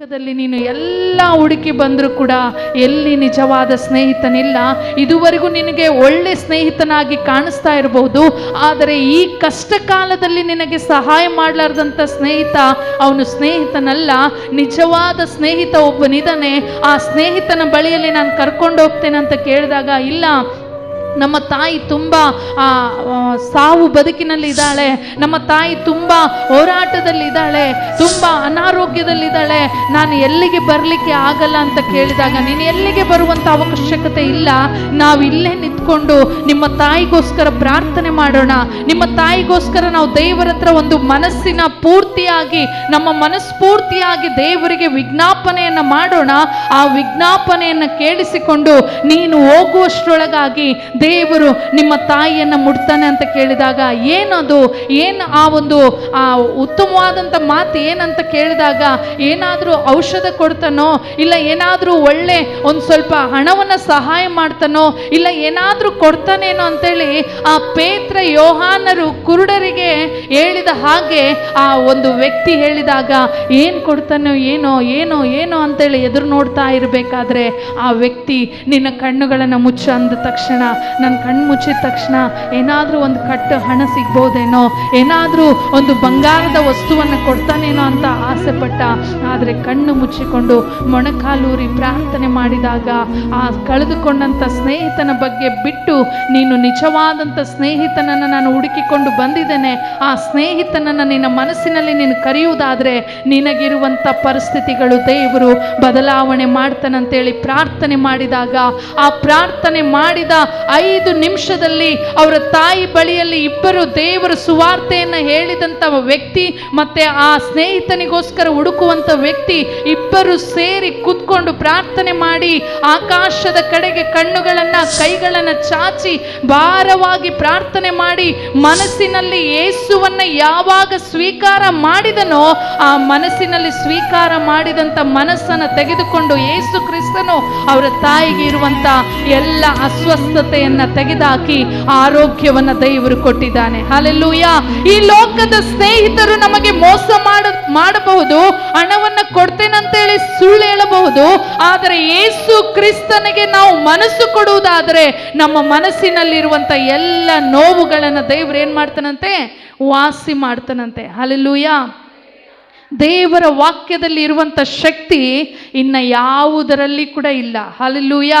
ಲೋಕದಲ್ಲಿ ನೀನು ಎಲ್ಲ ಹುಡುಕಿ ಬಂದರೂ ಕೂಡ ಎಲ್ಲಿ ನಿಜವಾದ ಸ್ನೇಹಿತನಿಲ್ಲ, ಇದುವರೆಗೂ ನಿನಗೆ ಒಳ್ಳೆ ಸ್ನೇಹಿತನಾಗಿ ಕಾಣಿಸ್ತಾ ಇರಬಹುದು ಆದರೆ ಈ ಕಷ್ಟ ಕಾಲದಲ್ಲಿ ನಿನಗೆ ಸಹಾಯ ಮಾಡಲಾರ್ದಂಥ ಸ್ನೇಹಿತ ಅವನು ಸ್ನೇಹಿತನಲ್ಲ, ನಿಜವಾದ ಸ್ನೇಹಿತ ಒಬ್ಬನಿದ್ದಾನೆ ಆ ಸ್ನೇಹಿತನ ಬಳಿಯಲ್ಲಿ ನಾನು ಕರ್ಕೊಂಡು ಹೋಗ್ತೇನೆ ಅಂತ ಕೇಳಿದಾಗ, ಇಲ್ಲ ನಮ್ಮ ತಾಯಿ ತುಂಬ ಸಾವು ಬದುಕಿನಲ್ಲಿ ಇದ್ದಾಳೆ ನಮ್ಮ ತಾಯಿ ತುಂಬ ಹೋರಾಟದಲ್ಲಿದ್ದಾಳೆ, ತುಂಬ ಅನಾರೋಗ್ಯದಲ್ಲಿದ್ದಾಳೆ. ನಾನು ಎಲ್ಲಿಗೆ ಬರಲಿಕ್ಕೆ ಆಗಲ್ಲ ಅಂತ ಕೇಳಿದಾಗ, ನೀನು ಎಲ್ಲಿಗೆ ಬರುವಂಥ ಅವಶ್ಯಕತೆ ಇಲ್ಲ. ನಾವು ಇಲ್ಲೇ ನಿಂತ್ಕೊಂಡು ನಿಮ್ಮ ತಾಯಿಗೋಸ್ಕರ ಪ್ರಾರ್ಥನೆ ಮಾಡೋಣ. ನಿಮ್ಮ ತಾಯಿಗೋಸ್ಕರ ನಾವು ದೇವರ ಒಂದು ಮನಸ್ಸಿನ ಪೂರ್ತಿಯಾಗಿ, ನಮ್ಮ ಮನಸ್ಫೂರ್ತಿಯಾಗಿ ದೇವರಿಗೆ ವಿಜ್ಞಾಪನೆಯನ್ನು ಮಾಡೋಣ. ಆ ವಿಜ್ಞಾಪನೆಯನ್ನು ಕೇಳಿಸಿಕೊಂಡು ನೀನು ಹೋಗುವಷ್ಟರೊಳಗಾಗಿ ದೇವರು ನಿಮ್ಮ ತಾಯಿಯನ್ನು ಮುಟ್ತಾನೆ ಅಂತ ಕೇಳಿದಾಗ ಏನದು? ಏನು ಆ ಒಂದು, ಆ ಉತ್ತಮವಾದಂಥ ಮಾತು ಏನಂತ ಕೇಳಿದಾಗ ಏನಾದರೂ ಔಷಧ ಕೊಡ್ತಾನೋ? ಇಲ್ಲ ಏನಾದರೂ ಒಳ್ಳೆ ಒಂದು ಸ್ವಲ್ಪ ಹಣವನ್ನು ಸಹಾಯ ಮಾಡ್ತಾನೋ? ಇಲ್ಲ ಏನಾದರೂ ಕೊಡ್ತಾನೇನೋ ಅಂತೇಳಿ ಆ ಪೇತ್ರ ಯೋಹಾನರು ಕುರುಡರಿಗೆ ಹೇಳಿದ ಹಾಗೆ ಆ ಒಂದು ವ್ಯಕ್ತಿ ಹೇಳಿದಾಗ ಏನು ಕೊಡ್ತಾನೋ ಏನೋ ಏನೋ ಏನೋ ಅಂತೇಳಿ ಎದುರು ನೋಡ್ತಾ ಇರಬೇಕಾದ್ರೆ ಆ ವ್ಯಕ್ತಿ ನಿನ್ನ ಕಣ್ಣುಗಳನ್ನು ಮುಚ್ಚ ಅಂದ ತಕ್ಷಣ ನನ್ನ ಕಣ್ಣು ಮುಚ್ಚಿದ ತಕ್ಷಣ ಏನಾದರೂ ಒಂದು ಕಟ್ಟು ಹಣ ಸಿಗ್ಬೋದೇನೋ? ಏನಾದರೂ ಒಂದು ಬಂಗಾರದ ವಸ್ತುವನ್ನು ಕೊಡ್ತಾನೇನೋ ಅಂತ ಆಸೆ ಪಟ್ಟ ಆದರೆ ಕಣ್ಣು ಮುಚ್ಚಿಕೊಂಡು ಮೊಣಕಾಲೂರಿ ಪ್ರಾರ್ಥನೆ ಮಾಡಿದಾಗ ಆ ಕಳೆದುಕೊಂಡಂಥ ಸ್ನೇಹಿತನ ಬಗ್ಗೆ ಬಿಟ್ಟು ನೀನು ನಿಜವಾದಂಥ ಸ್ನೇಹಿತನನ್ನು ನಾನು ಹುಡುಕಿಕೊಂಡು ಬಂದಿದ್ದೇನೆ. ಆ ಸ್ನೇಹಿತನನ್ನು ನಿನ್ನ ಮನಸ್ಸಿನಲ್ಲಿ ನೀನು ಕರೆಯುವುದಾದರೆ ನಿನಗಿರುವಂಥ ಪರಿಸ್ಥಿತಿಗಳು ದೇವರು ಬದಲಾವಣೆ ಮಾಡ್ತಾನಂತೇಳಿ ಪ್ರಾರ್ಥನೆ ಮಾಡಿದಾಗ, ಆ ಪ್ರಾರ್ಥನೆ ಮಾಡಿದ ಐದು ನಿಮಿಷದಲ್ಲಿ ಅವರ ತಾಯಿ ಬಳಿಯಲ್ಲಿ ಇಬ್ಬರು ದೇವರ ಸುವಾರ್ತೆಯನ್ನು ಹೇಳಿದಂಥ ವ್ಯಕ್ತಿ ಮತ್ತೆ ಆ ಸ್ನೇಹಿತನಿಗೋಸ್ಕರ ಹುಡುಕುವಂಥ ವ್ಯಕ್ತಿ ಇಬ್ಬರು ಸೇರಿ ಕೂತ್ಕೊಂಡು ಪ್ರಾರ್ಥನೆ ಮಾಡಿ ಆಕಾಶದ ಕಡೆಗೆ ಕಣ್ಣುಗಳನ್ನು ಕೈಗಳನ್ನು ಚಾಚಿ ಭಾರವಾಗಿ ಪ್ರಾರ್ಥನೆ ಮಾಡಿ ಮನಸ್ಸಿನಲ್ಲಿ ಯೇಸುವನ್ನು ಯಾವಾಗ ಸ್ವೀಕಾರ ಮಾಡಿದನೋ ಆ ಮನಸ್ಸಿನಲ್ಲಿ ಸ್ವೀಕಾರ ಮಾಡಿದಂಥ ಮನಸ್ಸನ್ನು ತೆಗೆದುಕೊಂಡು ಯೇಸು ಕ್ರಿಸ್ತನು ಅವರ ತಾಯಿಗೆ ಇರುವಂಥ ಎಲ್ಲ ಅಸ್ವಸ್ಥತೆಯನ್ನ ತೆಗೆದುಹಾಕಿ ಆರೋಗ್ಯವನ್ನ ದೇವರು ಕೊಟ್ಟಿದ್ದಾನೆ. ಅಲ್ಲೆಲ್ಲೂಯ ಈ ಲೋಕದ ಸ್ನೇಹಿತರು ನಮಗೆ ಮೋಸ ಮಾಡ, ಮಾಡಬಹುದು, ಹಣವನ್ನ ಕೊಡ್ತೇನಂತೇಳಿ ಸುಳ್ಳು ಹೇಳಬಹುದು, ಆದರೆ ಯೇಸು ಕ್ರಿಸ್ತನಿಗೆ ನಾವು ಮನಸ್ಸು ಕೊಡುವುದಾದ್ರೆ ನಮ್ಮ ಮನಸ್ಸಿನಲ್ಲಿರುವಂತ ಎಲ್ಲ ನೋವುಗಳನ್ನ ದೇವರು ಏನ್ ಮಾಡ್ತಾನಂತೆ? ವಾಸಿ ಮಾಡ್ತಾನಂತೆ. ಅಲ್ಲೆಲ್ಲೂಯ ದೇವರ ವಾಕ್ಯದಲ್ಲಿ ಇರುವಂಥ ಶಕ್ತಿ ಇನ್ನು ಯಾವುದರಲ್ಲಿ ಕೂಡ ಇಲ್ಲ. ಹಾಲೆಲ್ಲೂಯ